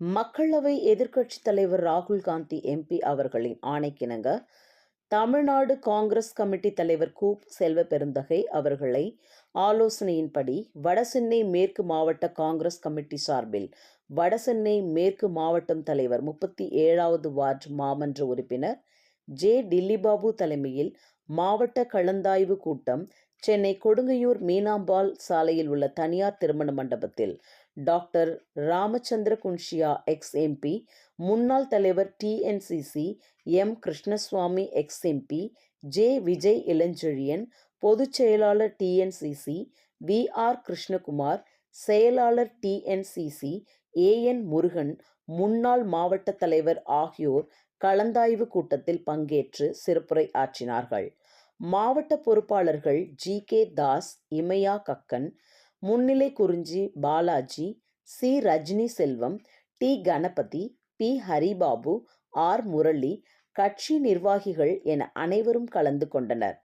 மக்களவை எதிர்க்கட்சித் தலைவர் ராகுல் காந்தி எம்பி அவர்களின் ஆணைக்கிணங்க தமிழ்நாடு காங்கிரஸ் கமிட்டி தலைவர் கூப் செல்வ பெருந்தகை அவர்களை ஆலோசனையின்படி வடசென்னை மேற்கு மாவட்ட காங்கிரஸ் கமிட்டி சார்பில் வடசென்னை மேற்கு மாவட்டம் தலைவர் முப்பத்தி ஏழாவது வார்டு மாமன்ற உறுப்பினர் ஜே. டில்லிபாபு தலைமையில் மாவட்ட கலந்தாய்வு கூட்டம் சென்னை கொடுங்கையூர் மீனாம்பாள் சாலையில் உள்ள தனியார் திருமண மண்டபத்தில். Doctor Ramachandra Khuntia ex MP முன்னாள் தலைவர் TNCC M. Krishnaswamy ex MP J. Vijay Ilanchezhian பொதுச் செயலாளர் டிஎன்சிசி வி. ஆர். கிருஷ்ணகுமார் செயலாளர் டிஎன்சிசி ஏஎன் முருகன் முன்னாள் மாவட்ட தலைவர் ஆகியோர் கலந்தாய்வு கூட்டத்தில் பங்கேற்று சிறப்புரை ஆற்றினார்கள். மாவட்ட பொறுப்பாளர்கள் ஜி. கே. தாஸ் இமயா கக்கன் முன்னிலை Kurinji Balaji C. Rajini Selvam D. Ganapathi P. Haribabu R. Murali கட்சி நிர்வாகிகள் என அனைவரும் கலந்து கொண்டனர்.